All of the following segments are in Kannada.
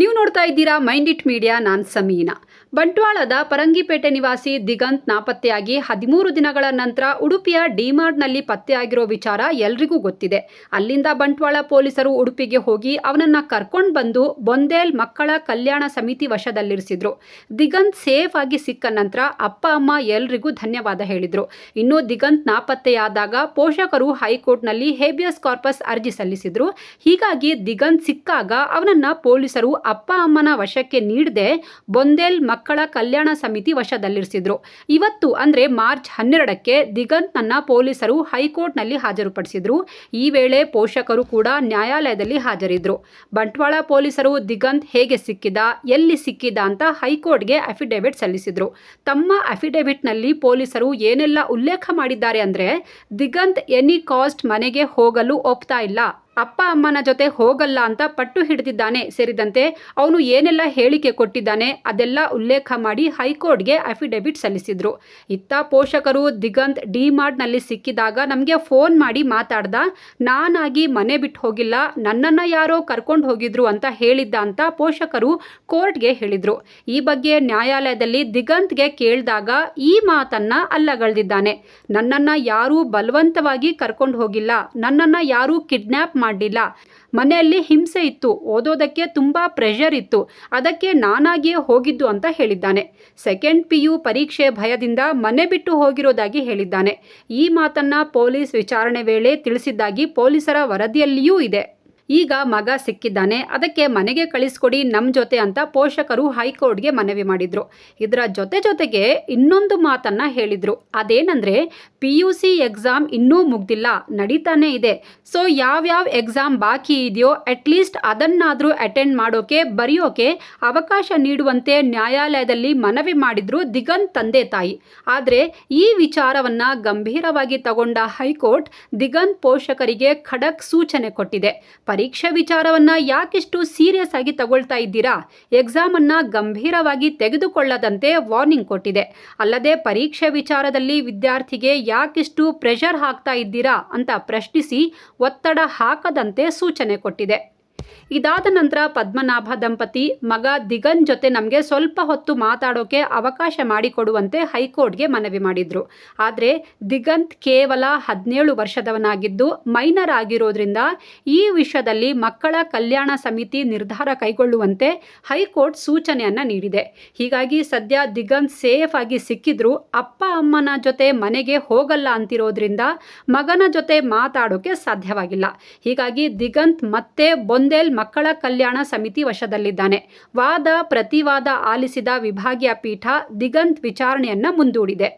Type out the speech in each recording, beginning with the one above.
ನೀವು ನೋಡ್ತಾ ಇದ್ದೀರಾ ಮೈಂಡ್ ಇಟ್ ಮೀಡಿಯಾ, ನಾನ್ ಸಮೀನಾ. ಬಂಟ್ವಾಳದ ಪರಂಗಿಪೇಟೆ ನಿವಾಸಿ ದಿಗಂತ್ ನಾಪತ್ತೆಯಾಗಿ ಹದಿಮೂರು ದಿನಗಳ ನಂತರ ಉಡುಪಿಯ ಡಿಮಾರ್ಟ್ನಲ್ಲಿ ಪತ್ತೆಯಾಗಿರೋ ವಿಚಾರ ಎಲ್ರಿಗೂ ಗೊತ್ತಿದೆ. ಅಲ್ಲಿಂದ ಬಂಟ್ವಾಳ ಪೊಲೀಸರು ಉಡುಪಿಗೆ ಹೋಗಿ ಅವನನ್ನ ಕರ್ಕೊಂಡು ಬಂದು ಬೊಂದೇಲ್ ಮಕ್ಕಳ ಕಲ್ಯಾಣ ಸಮಿತಿ ವಶದಲ್ಲಿರಿಸಿದ್ರು. ದಿಗಂತ್ ಸೇಫ್ ಆಗಿ ಸಿಕ್ಕ ನಂತರ ಅಪ್ಪ, ಅಮ್ಮ ಎಲ್ರಿಗೂ ಧನ್ಯವಾದ ಹೇಳಿದ್ರು. ಇನ್ನು ದಿಗಂತ್ ನಾಪತ್ತೆಯಾದಾಗ ಪೋಷಕರು ಹೈಕೋರ್ಟ್ನಲ್ಲಿ ಹೇಬಿಯಸ್ ಕಾರ್ಪಸ್ ಅರ್ಜಿ ಸಲ್ಲಿಸಿದ್ರು. ಹೀಗಾಗಿ ದಿಗಂತ್ ಸಿಕ್ಕಾಗ ಅವನನ್ನ ಪೊಲೀಸರು ಅಪ್ಪ ಅಮ್ಮನ ವಶಕ್ಕೆ ನೀಡದೆ ಬೊಂದೇಲ್ ಮಕ್ಕಳ ಕಲ್ಯಾಣ ಸಮಿತಿ ವಶದಲ್ಲಿರಿಸಿದ್ರು. ಇವತ್ತು ಅಂದರೆ ಮಾರ್ಚ್ ಹನ್ನೆರಡಕ್ಕೆ ದಿಗಂತ್ನನ್ನ ಪೊಲೀಸರು ಹೈಕೋರ್ಟ್ನಲ್ಲಿ ಹಾಜರುಪಡಿಸಿದ್ರು. ಈ ವೇಳೆ ಪೋಷಕರು ಕೂಡ ನ್ಯಾಯಾಲಯದಲ್ಲಿ ಹಾಜರಿದ್ರು. ಬಂಟ್ವಾಳ ಪೊಲೀಸರು ದಿಗಂತ್ ಹೇಗೆ ಸಿಕ್ಕಿದ, ಎಲ್ಲಿ ಸಿಕ್ಕಿದ ಅಂತ ಹೈಕೋರ್ಟ್ಗೆ ಅಫಿಡೇವಿಟ್ ಸಲ್ಲಿಸಿದ್ರು. ತಮ್ಮ ಅಫಿಡೇವಿಟ್ನಲ್ಲಿ ಪೊಲೀಸರು ಏನೆಲ್ಲ ಉಲ್ಲೇಖ ಮಾಡಿದ್ದಾರೆ ಅಂದರೆ ದಿಗಂತ್ ಎನಿ ಕಾಸ್ಟ್ ಮನೆಗೆ ಹೋಗಲು ಒಪ್ತಾ ಇಲ್ಲ. ಅಪ್ಪ ಅಮ್ಮನ ಜೊತೆ ಹೋಗಲ್ಲ ಅಂತ ಪಟ್ಟು ಹಿಡಿದಿದ್ದಾನೆ. ಸೇರಿದಂತೆ ಅವನು ಏನೆಲ್ಲ ಹೇಳಿಕೆ ಕೊಟ್ಟಿದ್ದಾನೆ ಅದೆಲ್ಲ ಉಲ್ಲೇಖ ಮಾಡಿ ಹೈಕೋರ್ಟ್ಗೆ ಅಫಿಡೆವಿಟ್ ಸಲ್ಲಿಸಿದ್ರು. ಇತ್ತ ಪೋಷಕರು ದಿಗಂತ್ ಡಿ ಮಾರ್ಟ್ನಲ್ಲಿ ಸಿಕ್ಕಿದಾಗ ನಮಗೆ ಫೋನ್ ಮಾಡಿ ಮಾತಾಡ್ದ, ನಾನಾಗಿ ಮನೆ ಬಿಟ್ಟು ಹೋಗಿಲ್ಲ, ನನ್ನನ್ನು ಯಾರೋ ಕರ್ಕೊಂಡು ಹೋಗಿದ್ರು ಅಂತ ಹೇಳಿದ್ದ ಅಂತ ಪೋಷಕರು ಕೋರ್ಟ್ಗೆ ಹೇಳಿದರು. ಈ ಬಗ್ಗೆ ನ್ಯಾಯಾಲಯದಲ್ಲಿ ದಿಗಂತ್ಗೆ ಕೇಳಿದಾಗ ಈ ಮಾತನ್ನ ಅಲ್ಲಗಳೆದಿದ್ದಾನೆ. ನನ್ನನ್ನು ಯಾರೂ ಬಲವಂತವಾಗಿ ಕರ್ಕೊಂಡು ಹೋಗಿಲ್ಲ, ನನ್ನನ್ನು ಯಾರೂ ಕಿಡ್ನ್ಯಾಪ್ ಮಾಡಲಿಲ್ಲ ಮನೆಯಲ್ಲಿ ಹಿಂಸೆ ಇತ್ತು. ಓದೋದಕ್ಕೆ ತುಂಬ ಪ್ರೆಷರ್ ಇತ್ತು. ಅದಕ್ಕೆ ನಾನಾಗಿಯೇ ಹೋಗಿದ್ದು ಅಂತ ಹೇಳಿದ್ದಾನೆ. ಸೆಕೆಂಡ್ ಪಿ ಯು ಪರೀಕ್ಷೆ ಭಯದಿಂದ ಮನೆ ಬಿಟ್ಟು ಹೋಗಿರೋದಾಗಿ ಹೇಳಿದ್ದಾನೆ. ಈ ಮಾತನ್ನ ಪೊಲೀಸ್ ವಿಚಾರಣೆ ವೇಳೆ ತಿಳಿಸಿದ್ದಾಗಿ ಪೊಲೀಸರ ವರದಿಯಲ್ಲಿಯೂ ಇದೆ. ಈಗ ಮಗ ಸಿಕ್ಕಿದ್ದಾನೆ, ಅದಕ್ಕೆ ಮನೆಗೆ ಕಳಿಸ್ಕೊಡಿ ನಮ್ಮ ಜೊತೆ ಅಂತ ಪೋಷಕರು ಹೈಕೋರ್ಟ್ಗೆ ಮನವಿ ಮಾಡಿದ್ರು. ಇದರ ಜೊತೆ ಜೊತೆಗೆ ಇನ್ನೊಂದು ಮಾತನ್ನ ಹೇಳಿದರು. ಅದೇನಂದ್ರೆ, ಪಿ ಯು ಸಿ ಎಕ್ಸಾಮ್ ಇನ್ನೂ ಮುಗ್ದಿಲ್ಲ, ನಡೀತಾನೆ ಇದೆ. ಸೊ, ಯಾವ್ಯಾವ ಎಕ್ಸಾಮ್ ಬಾಕಿ ಇದೆಯೋ ಅಟ್ಲೀಸ್ಟ್ ಅದನ್ನಾದರೂ ಅಟೆಂಡ್ ಮಾಡೋಕೆ, ಬರೆಯೋಕೆ ಅವಕಾಶ ನೀಡುವಂತೆ ನ್ಯಾಯಾಲಯದಲ್ಲಿ ಮನವಿ ಮಾಡಿದ್ರು ದಿಗಂತ್ ತಂದೆ ತಾಯಿ. ಆದರೆ, ಈ ವಿಚಾರವನ್ನ ಗಂಭೀರವಾಗಿ ತಗೊಂಡ ಹೈಕೋರ್ಟ್ ದಿಗಂತ್ ಪೋಷಕರಿಗೆ ಖಡಕ್ ಸೂಚನೆ ಕೊಟ್ಟಿದೆ. ಪರೀಕ್ಷೆ ವಿಚಾರವನ್ನ ಯಾಕಿಷ್ಟು ಸೀರಿಯಸ್ ಆಗಿ ತಗೊಳ್ತಾ ಇದ್ದೀರಾ? ಎಕ್ಸಾಮನ್ನು ಗಂಭೀರವಾಗಿ ತೆಗೆದುಕೊಳ್ಳದಂತೆ ವಾರ್ನಿಂಗ್ ಕೊಟ್ಟಿದೆ. ಅಲ್ಲದೆ ಪರೀಕ್ಷೆ ವಿಚಾರದಲ್ಲಿ ವಿದ್ಯಾರ್ಥಿಗೆ ಯಾಕಿಷ್ಟು ಪ್ರೆಷರ್ ಹಾಕ್ತಾ ಇದ್ದೀರಾ ಅಂತ ಪ್ರಶ್ನಿಸಿ ಒತ್ತಡ ಹಾಕದಂತೆ ಸೂಚನೆ ಕೊಟ್ಟಿದೆ. ಇದಾದ ನಂತರ ಪದ್ಮನಾಭ ದಂಪತಿ ಮಗ ದಿಗನ್ ಜೊತೆ ನಮಗೆ ಸ್ವಲ್ಪ ಹೊತ್ತು ಮಾತಾಡೋಕೆ ಅವಕಾಶ ಮಾಡಿಕೊಡುವಂತೆ ಹೈಕೋರ್ಟ್ಗೆ ಮನವಿ ಮಾಡಿದ್ರು. ಆದರೆ ದಿಗಂತ್ ಕೇವಲ ಹದಿನೇಳು ವರ್ಷದವನಾಗಿದ್ದು ಮೈನರ್ ಆಗಿರೋದ್ರಿಂದ ಈ ವಿಷಯದಲ್ಲಿ ಮಕ್ಕಳ ಕಲ್ಯಾಣ ಸಮಿತಿ ನಿರ್ಧಾರ ಕೈಗೊಳ್ಳುವಂತೆ ಹೈಕೋರ್ಟ್ ಸೂಚನೆಯನ್ನು ನೀಡಿದೆ. ಹೀಗಾಗಿ ಸದ್ಯ ದಿಗಂತ್ ಸೇಫ್ ಆಗಿ ಸಿಕ್ಕಿದ್ರು ಅಪ್ಪ ಅಮ್ಮನ ಜೊತೆ ಮನೆಗೆ ಹೋಗಲ್ಲ ಅಂತಿರೋದ್ರಿಂದ ಮಗನ ಜೊತೆ ಮಾತಾಡೋಕೆ ಸಾಧ್ಯವಾಗಿಲ್ಲ. ಹೀಗಾಗಿ ದಿಗಂತ್ ಮತ್ತೆ ಬೊಂದೇಲ್ ಮಕ್ಕಳ ಕಲ್ಯಾಣ ಸಮಿತಿ ವಶದಲ್ಲಿದ್ದಾನೆ. ವಾದ, ಪ್ರತಿವಾದ ಆಲಿಸಿದ ವಿಭಾಗೀಯ ಪೀಠ ದಿಗಂತ್ ವಿಚಾರಣೆಯನ್ನು ಮುಂದೂಡಿದೆ.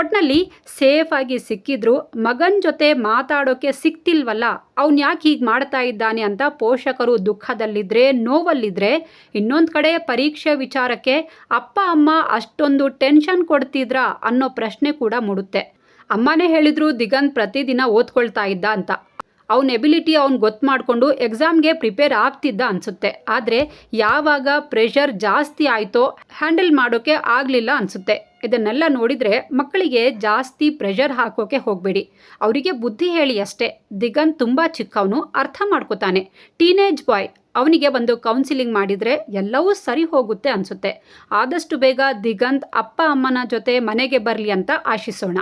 ಒಟ್ನಲ್ಲಿ ಸೇಫ್ ಆಗಿ ಸಿಕ್ಕಿದ್ರು ಮಗನ್ ಜೊತೆ ಮಾತಾಡೋಕೆ ಸಿಕ್ತಿಲ್ವಲ್ಲ, ಅವನ್ ಯಾಕೆ ಹೀಗೆ ಮಾಡ್ತಾ ಇದ್ದಾನೆ ಅಂತ ಪೋಷಕರು ದುಃಖದಲ್ಲಿದ್ರೆ, ನೋವಲ್ಲಿದ್ರೆ ಇನ್ನೊಂದು ಕಡೆ ಪರೀಕ್ಷೆ ವಿಚಾರಕ್ಕೆ ಅಪ್ಪ, ಅಮ್ಮ ಅಷ್ಟೊಂದು ಟೆನ್ಷನ್ ಕೊಡ್ತಿದ್ರಾ ಅನ್ನೋ ಪ್ರಶ್ನೆ ಕೂಡ ಮೂಡುತ್ತೆ. ಅಮ್ಮನೇ ಹೇಳಿದ್ರು ದಿಗಂತ್ ಪ್ರತಿದಿನ ಓದ್ಕೊಳ್ತಾ ಇದ್ದ ಅಂತ. ಅವನ ಎಬಿಲಿಟಿ ಅವ್ನು ಗೊತ್ತು ಮಾಡಿಕೊಂಡು ಎಕ್ಸಾಮ್ಗೆ ಪ್ರಿಪೇರ್ ಆಗ್ತಿದ್ದ ಅನಿಸುತ್ತೆ. ಆದರೆ ಯಾವಾಗ ಪ್ರೆಷರ್ ಜಾಸ್ತಿ ಆಯಿತೋ ಹ್ಯಾಂಡಲ್ ಮಾಡೋಕ್ಕೆ ಆಗಲಿಲ್ಲ ಅನಿಸುತ್ತೆ. ಇದನ್ನೆಲ್ಲ ನೋಡಿದರೆ ಮಕ್ಕಳಿಗೆ ಜಾಸ್ತಿ ಪ್ರೆಷರ್ ಹಾಕೋಕೆ ಹೋಗಬೇಡಿ. ಅವರಿಗೆ ಬುದ್ಧಿ ಹೇಳಿ ಅಷ್ಟೇ. ದಿಗಂತ್ ತುಂಬ ಚಿಕ್ಕವನು ಅರ್ಥ ಮಾಡ್ಕೋತಾನೆ. ಟೀನೇಜ್ ಬಾಯ್ ಅವನಿಗೆ ಒಂದು ಕೌನ್ಸಿಲಿಂಗ್ ಮಾಡಿದರೆ ಎಲ್ಲವೂ ಸರಿ ಹೋಗುತ್ತೆ ಅನಿಸುತ್ತೆ. ಆದಷ್ಟು ಬೇಗ ದಿಗಂತ್ ಅಪ್ಪ ಅಮ್ಮನ ಜೊತೆ ಮನೆಗೆ ಬರಲಿ ಅಂತ ಆಶಿಸೋಣ.